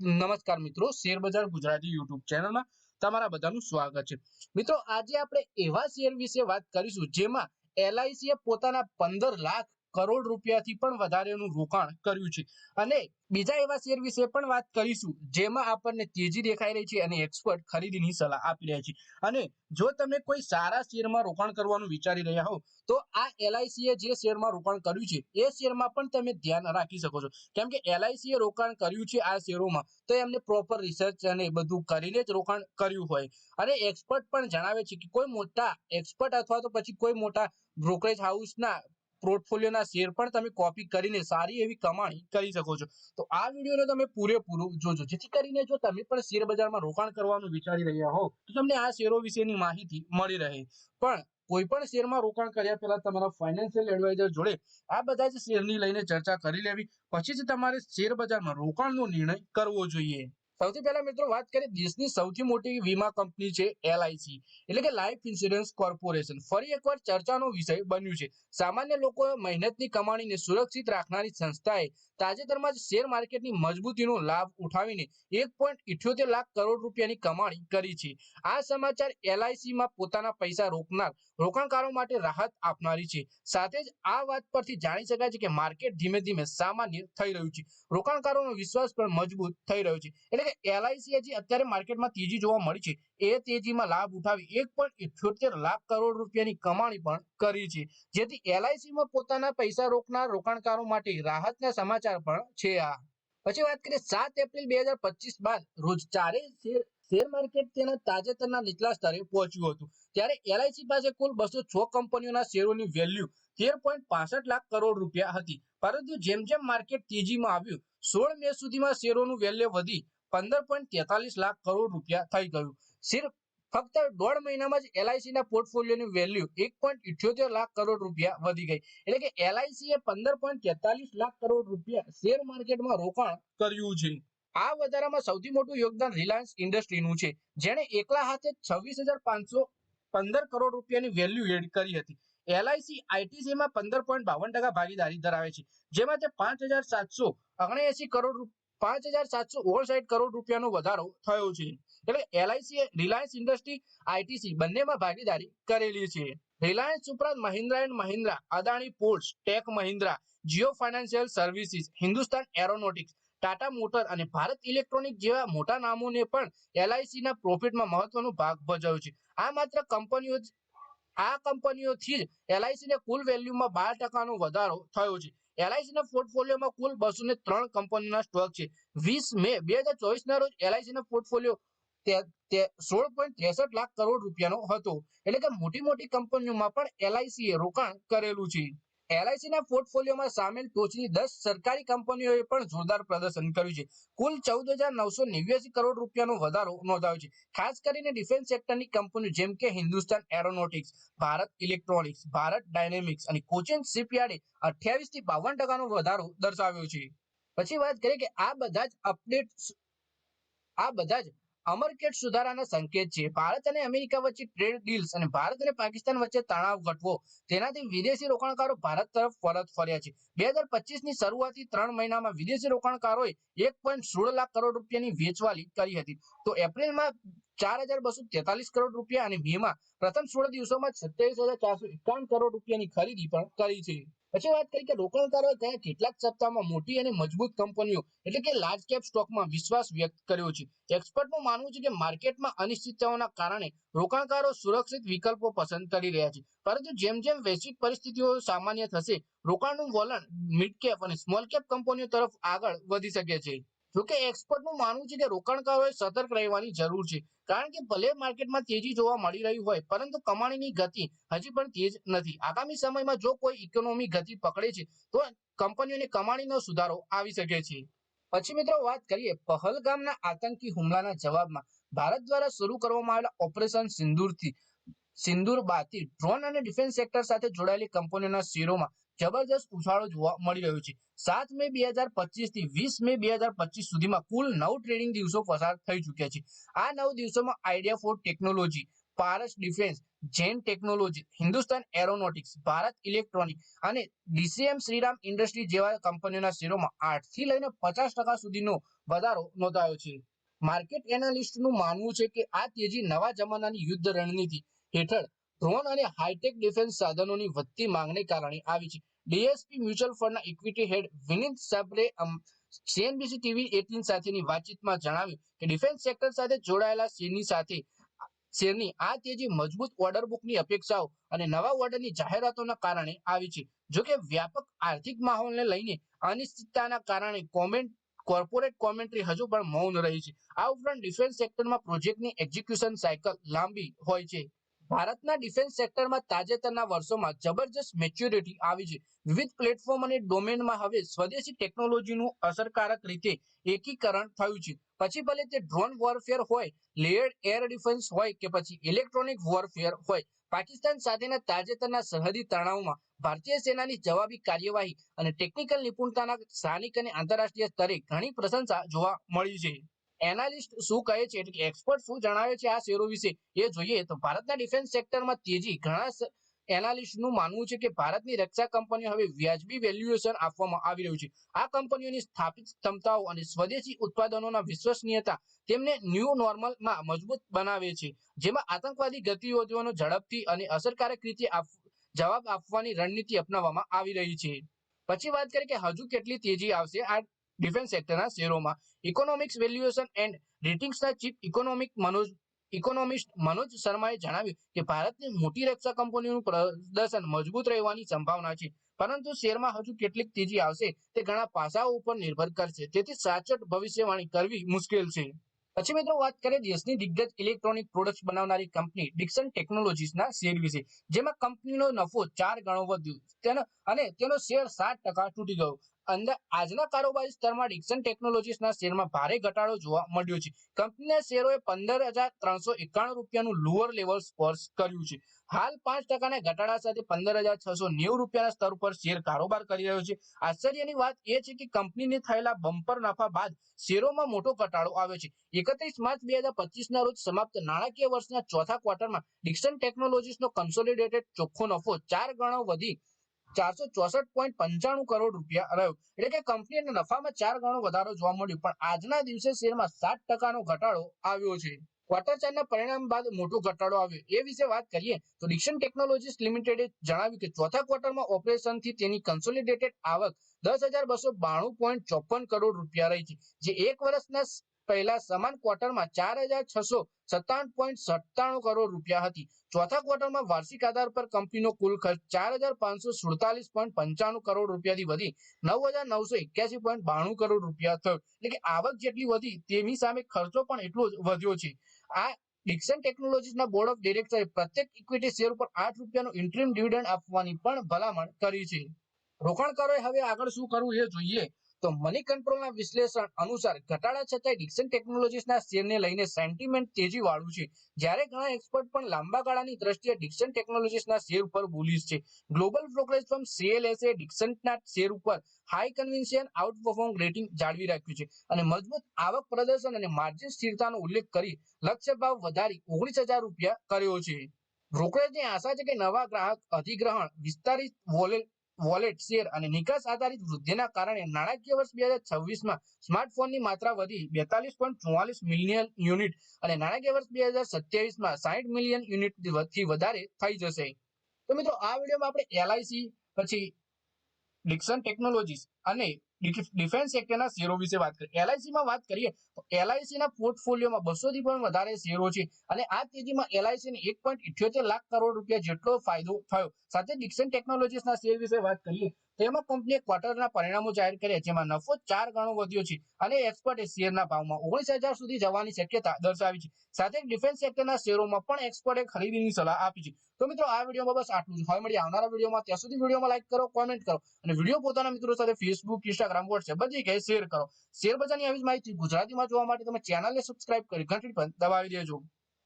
નમસ્કાર મિત્રો, શેર બજાર ગુજરાતી યુટ્યુબ ચેનલમાં તમારા બધાનું સ્વાગત છે. મિત્રો, આજે આપણે એવા શેર વિશે વાત કરીશું જેમાં એલઆઈસી એ પોતાના પંદર લાખ કરોડ રૂપિયાથી પણ વધારેનું રોકાણ કર્યું છે. અને બીજા એવા શેર વિશે પણ વાત કરીશું, જેમાં આપણને તેજી દેખાઈ રહી છે અને એક્સપર્ટ ખરીદીની સલાહ આપી રહ્યા છે. અને જો તમે કોઈ સારા શેરમાં રોકાણ કરવાનું વિચારી રહ્યા હો, તો આ એલઆઈસીએ જે શેરમાં રોકાણ કર્યું છે, એ શેરમાં પણ તમે ધ્યાન રાખી શકો છો. કેમ કે એલઆઈસીએ રોકાણ કર્યું છે આ શેરોમાં, તો એમને પ્રોપર રિસર્ચ અને બધું કરીને જ રોકાણ કર્યું હોય. અને એક્સપર્ટ પણ જણાવે છે કે કોઈ મોટા એક્સપર્ટ અથવા તો પછી કોઈ મોટા બ્રોકરેજ હાઉસના પોર્ટફોલિયોના શેર પણ તમે કોપી કરીને સારી એવી કમાણી કરી શકો છો. તો આ વિડીયોને તમે પૂરેપૂરું જોજો. જેથી કરીને જો તમે પણ શેર બજારમાં રોકાણ કરવાનું વિચારી રહ્યા હો તો તમને આ શેરો વિશેની માહિતી મળી રહે. પણ કોઈ પણ શેરમાં રોકાણ કર્યા પહેલા તમારા ફાઇનાન્શિયલ એડવાઇઝર જોડે આ બધા જ શેરની લઈને ચર્ચા કરી લેવી. પછી જ તમારે શેર બજારમાં રોકાણનો નિર્ણય કરવો જોઈએ. સૌથી પહેલા મિત્રો વાત કરીએ દેશની સૌથી મોટી વીમા કંપની છે એલઆઈસી એટલે કે લાઈફ ઇન્સ્યોરન્સ કોર્પોરેશન ફરી એકવાર ચર્ચાનો વિષય બન્યું છે. સામાન્ય લોકો મહેનતની કમાણીને સુરક્ષિત રાખનારી સંસ્થાએ તાજેતરમાં જ શેર માર્કેટની મજબૂતીનો લાભ ઉઠાવીને એક લાખ કરોડ રૂપિયાની કમાણી કરી છે. આ સમાચાર એલઆઈસીમાં પોતાના પૈસા રોકનાર, રોકાણકારો માટે રાહત આપનારી છે. સાથે જ આ વાત પરથી જાણી શકાય છે કે માર્કેટ ધીમે ધીમે સામાન્ય થઈ રહ્યું છે. રોકાણકારોનો વિશ્વાસ પણ મજબૂત થઈ રહ્યો છે. એટલે કે એલઆઈસી જે અત્યારે માર્કેટમાં તેજી જોવા મળી છે. એ તેજીમાં લાભ ઉઠાવી એક ઇઠ્યોતેર લાખ કરોડ રૂપિયાની કમાણી પણ કરી છે. જેથી એલઆઈસીમાં પોતાના પૈસા રોકનાર રોકાણકારો માટે રાહતના સમાચાર પણ છે આ. પછી વાત કરીએ સાત એપ્રિલ બે બાદ રોજ ચારેય શેર શેર માર્કેટ તેના તાજેતરના નીચલા સ્તરે પહોંચ્યું હતું. ત્યારે એલઆઈસી પાસે કુલ બસો છ કંપનીઓના શેરોની વેલ્યુ તેર પોઈન્ટ પાસઠ લાખ કરોડ રૂપિયા હતી. પરંતુ જેમ જેમ માર્કેટ તેજીમાં આવ્યું, સોળ મે સુધીમાં શેરોનું વેલ્યુ વધી પંદર પોઈન્ટ તેતાલીસ લાખ કરોડ રૂપિયા થઈ ગયું. સિર્ફ ફક્ત દોઢ મહિનામાં જ એલઆઈસી ના પોર્ટફોલિયોની વેલ્યુ એક પોઈન્ટ ઇઠ્યોતેર લાખ કરોડ રૂપિયા વધી ગઈ. એટલે કે એલઆઈસી એ પંદર પોઈન્ટ તેતાલીસ લાખ કરોડ રૂપિયા શેર માર્કેટમાં રોકાણ કર્યું છે. આ વધારામાં સૌથી મોટું યોગદાન રિલાયન્સ ઇન્ડસ્ટ્રીનું છે, જેણે એકલા હાથે છવ્વીસ હજાર પાંચસો પંદર કરોડ રૂપિયાની વેલ્યુ એડ કરી હતી. એલઆઈસી આઈટીસીમાં પંદર પોઈન્ટ બાવન ટકા ભાગીદારી ધરાવે છે, જેમાં તે પાંચ હજાર સાતસો ઓગણએસી કરોડ પાંચ હજાર સાતસો ઓગણસાઠ કરોડ રૂપિયાનો વધારો થયો છે. એટલે એલઆઈસી રિલાયન્સ ઇન્ડસ્ટ્રી આઈટીસી બંનેમાં ભાગીદારી કરેલી છે. રિલાયન્સ ઉપરાંત Mahindra and Mahindra, Adani ports, tech Mahindra Jio financial services Hindustan aeronautics Tata motor અને ભારત ઇલેક્ટ્રોનિક જેવા મોટા નામોને પણ એલઆઈસીના પ્રોફિટમાં મહત્વનો ભાગ ભજવ્યો છે. આ માત્ર કંપનીઓ આ કંપનીઓથી જ એલઆઈસીને કુલ વેલ્યુમાં બાર ટકાનો વધારો થયો છે. એલઆઈસી ના પોર્ટફોલિયોમાં કુલ બસો ને ત્રણ કંપનીના સ્ટોક છે. વીસ મે બે હજાર ચોવીસ ના રોજ એલઆઈસી ના પોર્ટફોલિયો સોળ પોઈન્ટ ત્રેસઠ લાખ કરોડ રૂપિયાનો હતો. એટલે કે મોટી મોટી કંપનીઓમાં પણ એલઆઈસી એ રોકાણ કરેલું છે. એલઆઈસી ના પોર્ટફોલિયોમાં સામેલ ટોચની દસ સરકારી કંપનીઓએ પણ જોરદાર પ્રદર્શન કર્યું છે. કુલ ચૌદ હજાર નવસો નેવ્યાસી કરોડ રૂપિયાનો વધારો નોંધાયો છે. ખાસ કરીને ડિફેન્સ સેક્ટરની કંપનીઓ જેમ કે Hindustan aeronautics, Bharat electronics, Bharat dynamics અને કોચિન શિપયાર્ડે અઠ્યાવીસથી બાવન ટકાનો વધારો દર્શાવ્યો છે. પછી વાત કરીએ કે આ બધા જ અપડેટ આ બધા જ અમરકેટ સુધારાના સંકેત છે. ભારત અને અમેરિકા વચ્ચે ટ્રેડ ડીલ્સ અને ભારત અને પાકિસ્તાન વચ્ચે તણાવ ઘટવો, તેનાથી વિદેશી રોકાણકારો ભારત તરફ પરત ફર્યા છે. બે હજાર પચીસની શરૂઆતથી શરૂઆતી ત્રણ મહિનામાં વિદેશી રોકાણકારોએ એક પોઈન્ટ સોળ લાખ કરોડ રૂપિયાની વેચવાલી કરી હતી. તો એપ્રિલમાં ચાર હજાર બસો તેતાલીસ કરોડ રૂપિયા અને મેમાં પ્રથમ સોળ દિવસોમાં સત્યાવીસ હજાર ચારસો એકાવન કરોડ રૂપિયાની ખરીદી પણ કરી છે. પછી વાત કરી કે રોકાણકારોએ ગયા કેટલાક સપ્તાહમાં મોટી અને મજબૂત કંપનીઓ એટલે કે લાર્જ કેપ સ્ટોકમાં વિશ્વાસ વ્યક્ત કર્યો છે. એક્સપર્ટનું માનવું છે કે માર્કેટમાં અનિશ્ચિતતાઓના કારણે રોકાણકારો સુરક્ષિત વિકલ્પો પસંદ કરી રહ્યા છે. પરંતુ જેમ જેમ વૈશ્વિક પરિસ્થિતિઓ સામાન્ય થશે, રોકાણનું વલણ મિડ કેપ અને સ્મોલ કેપ કંપનીઓ તરફ આગળ વધી શકે છે. જોકે એક્સપર્ટનું માનવું છે કે રોકાણકારોએ સતર્ક રહેવાની જરૂર છે. કારણ કે ભલે માર્કેટમાં તેજી જોવા મળી રહી હોય, પરંતુ કમાણીની ગતિ હજી પણ તેજ નથી. આગામી સમયમાં જો કોઈ ઇકોનોમી ગતિ પકડે છે, તો કંપનીઓની કમાણીનો સુધારો આવી શકે છે. પછી મિત્રો વાત કરીએ પહલગામના આતંકી હુમલાના જવાબમાં. ભારત દ્વારા શરૂ કરવામાં આવેલા ઓપરેશન સિંદૂરથી, સિંદૂર બાદથી ડ્રોન અને ડિફેન્સ સેક્ટર સાથે જોડાયેલી કંપનીઓના શેરોમાં જબરજસ્ત ઉછાળો જોવા મળી રહ્યો છે. સાત મે બે હજાર પચીસથી વીસ મે બે હજાર પચીસ સુધીમાં કુલ નવ ટ્રેડિંગ દિવસો પસાર થઈ ચુક્યા છે. આ નવ દિવસોમાં idea for technology, Paras defence, Jain technology, Hindustan aeronautics, Bharat electronic અને ડીસીએમ શ્રીરામ ઇન્ડસ્ટ્રી જેવા કંપનીઓના શેરોમાં આઠથી લઈને પચાસ ટકા સુધીનો વધારો નોંધાયો છે. માર્કેટ એનાલિસ્ટનું માનવું છે કે આ તેજી નવા જમાનાની યુદ્ધ રણનીતિ હેઠળ ડ્રોન અને હાઈટેક ડિફેન્સ સાધનોની વધતી માંગને કારણે આવી છે. ડીએસપી મ્યુચ્યુઅલ ફંડના ઇક્વિટી હેડ વિનીત સાબરે સીએનબીસી ટીવી એટીન સાથેની વાતચીતમાં જણાવ્યું કે ડિફેન્સ સેક્ટર સાથે જોડાયેલા શેરની સાથે, શેરની આ તેજી મજબૂત ઓર્ડર બુકની અપેક્ષાઓ અને નવા ઓર્ડરની જાહેરાતોના કારણે આવી છે. જોકે વ્યાપક આર્થિક માહોલને લઈને અનિશ્ચિતતાના કારણે કોમેન્ટ, કોર્પોરેટ કોમેન્ટ્રી હજુ પણ મૌન રહી છે. આ ઉપરાંત ડિફેન્સ સેક્ટરમાં પ્રોજેક્ટની એક્ઝિક્યુશન સાયકલ લાંબી હોય છે. ભારતના ડિફેન્સ સેક્ટરમાં તાજેતરના વર્ષોમાં જબરજસ્ત મેચ્યોરિટી આવી છે. વિવિધ પ્લેટફોર્મ અને ડોમેનમાં હવે સ્વદેશી ટેકનોલોજીનું અસરકારક રીતે એકીકરણ થયું છે. પછી ભલે તે ડ્રોન વોરફેર હોય લેયર્ડ એર ડિફેન્સ હોય કે પછી ઇલેક્ટ્રોનિક વોરફેર હોય, પાકિસ્તાન સાથેના તાજેતરના સરહદી તણાવમાં ભારતીય સેનાની જવાબી કાર્યવાહી અને ટેકનિકલ નિપુણતાના સ્થાનિક અને આંતરરાષ્ટ્રીય સ્તરે ઘણી પ્રશંસા જોવા મળી છે. એનાલિસ્ટ શું કહે છે એટલે એક્સપર્ટ શું જણાવે છે આ શેરો વિશે? એ જોઈએ. તો ભારતના ડિફેન્સ સેક્ટરમાં તેજી ઘણા એનાલિસ્ટનું માનવું છે કે ભારતની રક્ષા કંપનીઓ હવે વ્યાજબી વેલ્યુએશન આપવામાં આવી રહ્યું છે. આ કંપનીઓની સ્થાપિત ક્ષમતાઓ અને સ્વદેશી ઉત્પાદનોના વિશ્વસનીયતા તેમને ન્યૂ નોર્મલમાં મજબૂત બનાવે છે, જેમાં આતંકવાદી ગતિવિધિઓનો ઝડપથી અને અસરકારક રીતે જવાબ આપવાની રણનીતિ અપનાવવામાં આવી રહી છે. પછી વાત કરીએ કે હજુ કેટલી તેજી આવશે? આ ડિફેન્સ સેક્ટરના શેરોમાં economics valuation and રેટિંગ્સના chief economic Manoj economist Manoj શર્માએ જણાવ્યું કે ભારતની મોટી રક્ષા કંપનીઓનું પ્રદર્શન મજબૂત રહેવાની સંભાવના છે. પરંતુ શેરમાં હજુ કેટલીક તેજી આવશે તે ઘણા પાસાઓ ઉપર નિર્ભર કરશે. તેથી સાચોટ ભવિષ્યવાણી કરવી મુશ્કેલ છે. પછી મિત્રો વાત કરીએ દેશની દિગ્ગજ ઇલેક્ટ્રોનિક પ્રોડક્ટ્સ બનાવનારી કંપની ડિક્સન ટેકનોલોજીસના શેર વિશે. જેમાં કંપનીનો નફો ચાર ગણો વધ્યો. તેનો અને તેનો શેર સાત ટકા તૂટી ગયો. અંદર આજના કારોબારી સ્તરમાં ડિક્સન ટેકનોલોજીસના શેરમાં ભારે ઘટાડો જોવા મળ્યો છે. કંપનીના શેરોએ પંદર હજાર ત્રણસો એકાણું રૂપિયાનું લોઅર લેવલ સ્પર્શ કર્યું છે. હાલ પાંચ ટકાના ઘટાડા સાથે પંદર હજાર છસો નેવું રૂપિયાના સ્તર ઉપર શેર કારોબાર કરી રહ્યો છે. આશ્ચર્યની વાત એ છે કે કંપનીને થયેલા બમ્પર નફા બાદ શેરોમાં મોટો ઘટાડો આવ્યો છે. એકત્રીસ માર્ચ બે હજાર પચીસ ના રોજ સમાપ્ત નાણાકીય વર્ષના ચોથા ક્વાર્ટરમાં ડિક્સન ટેકનોલોજીસનો કન્સોલિડેટેડ ચોખ્ખો નફો ચાર ગણો વધી ચારસો ચોસઠ પોઈન્ટ પંચાણું કરોડ રૂપિયા રહ્યો. એટલે કે કંપનીના નફામાં ચાર ગણો વધારો જોવા મળ્યો. પણ આજના દિવસે શેરમાં સાત ટકાનો ઘટાડો આવ્યો છે. ક્વાર્ટર ચારના પરિણામ બાદ મોટો ઘટાડો આવ્યો. એ વિશે વાત કરીએ તો ડિક્શન ટેકનોલોજીસ લિમિટેડે જણાવ્યું કે ચોથા ક્વાર્ટરમાં ઓપરેશનથી તેની કન્સોલિડેટેડ આવક દસ હજાર બસો બાણું પોઈન્ટ ચોપન કરોડ રૂપિયા રહી છે. જે એક વર્ષના પહેલા સમાન ક્વાર્ટરમાં ચાર હજાર છસો સત્તાવન પોઈન્ટ સત્તાણું કરોડ રૂપિયા હતી. ચોથા ક્વાર્ટરમાં વાર્ષિક આધાર પર કંપનીનો કુલ ખર્ચ ચાર હજાર પાંચસો સુડતાલીસ પોઈન્ટ પંચાણું કરોડ રૂપિયાથી વધી નવ હજાર નવસો એક્યાસી પોઈન્ટ બાણું કરોડ રૂપિયા થયો. એટલે કે આવક જેટલી વધી તેની સામે ખર્ચો પણ એટલો જ વધ્યો છે. આ ડિક્સન ટેકનોલોજીસના બોર્ડ ઓફ ડિરેક્ટરે પ્રત્યેક ઇક્વિટી શેર ઉપર આઠ રૂપિયાનું ઇન્ટ્રીમ ડિવિડન્ડ આપવાની પણ ભલામણ કરી છે. રોકાણકારોએ હવે આગળ શું કરવું એ જોઈએ. તો મની કંટ્રોલના વિશ્લેષણ અનુસાર ઘટાડા છતાંય ડિક્સન ટેકનોલોજીસના શેરને લઈને સેન્ટિમેન્ટ તેજી વાળું છે. જ્યારે ઘણા એક્સપર્ટ પણ લાંબા ગાળાની દ્રષ્ટિએ ડિક્સન ટેકનોલોજીસના શેર ઉપર બોલીશ છે. ગ્લોબલ બ્રોકરેજ ફર્મ સીએલએસએ ડિક્સનના શેર ઉપર high conviction outperform rating જાળવી રાખ્યું છે. અને મજબૂત આવક પ્રદર્શન અને માર્જિન સ્થિરતાનો ઉલ્લેખ કરી લક્ષ્ય ભાવ વધારી ઓગણીસ હજાર રૂપિયા કર્યો છે. બ્રોકરેજની આશા છે કે નવા ગ્રાહક અધિગ્રહણ, વિસ્તારિત વોલેટ વોલેટ શેર અને નિકાસ આધારિત વૃદ્ધિના કારણે નાણાકીય વર્ષ બે હજાર છવ્વીસમાં સ્માર્ટફોનની માત્રા વધી બેતાલીસ પોઈન્ટ ચુમ્માલીસ મિલિયન યુનિટ અને નાણાકીય વર્ષ બે હજાર સત્યાવીસમાં સાહીઠ મિલિયન યુનિટથી વધારે થઈ જશે. તો મિત્રો, આ વિડીયોમાં આપણે એલઆઈસી પછી ડિક્સન ટેકનોલોજીસ અને ડિફેન્સ સેક્ટરના શેરો વિશે વાત કરીએ. એલઆઈસીમાં વાત કરીએ, તો એલઆઈસીના પોર્ટફોલિયોમાં બસો થી પણ વધારે શેરો છે. અને આ તેજીમાં એલઆઈસીને એક લાખ કરોડ રૂપિયા જેટલો ફાયદો થયો. સાથે ડિક્સન ટેકનોલોજીસના શેર વિશે વાત કરીએ તેમાં કંપનીએ ક્વાર્ટરના પરિણામો જાહેર કર્યા, જેમાં નફો ચાર ગણો વધ્યો છે અને એક્સપર્ટે શેરના ભાવમાં ઓગણીસ હજાર સુધી જવાની શક્યતા દર્શાવી છે. સાથે ડિફેન્સ સેક્ટરના શેરોમાં પણ એક્સપર્ટે ખરીદીની સલાહ આપી છે. તો મિત્રો, આ વિડીયોમાં બસ આટલું જ. હવે મળી આવનારા વિડીયોમાં. ત્યાં સુધી વિડીયોમાં લાઈક કરો કોમેન્ટ કરો અને વીડિયો પોતાના મિત્રો સાથે ફેસબુક ઇન્સ્ટાગ્રામ વોટ્સએપ બધી જગ્યાએ શેર કરો. શેર બજારની આવી જ માહિતી ગુજરાતીમાં જોવા માટે તમે ચેનલને સબસ્ક્રાઇબ કરી ઘંટી પણ દબાવી દેજો.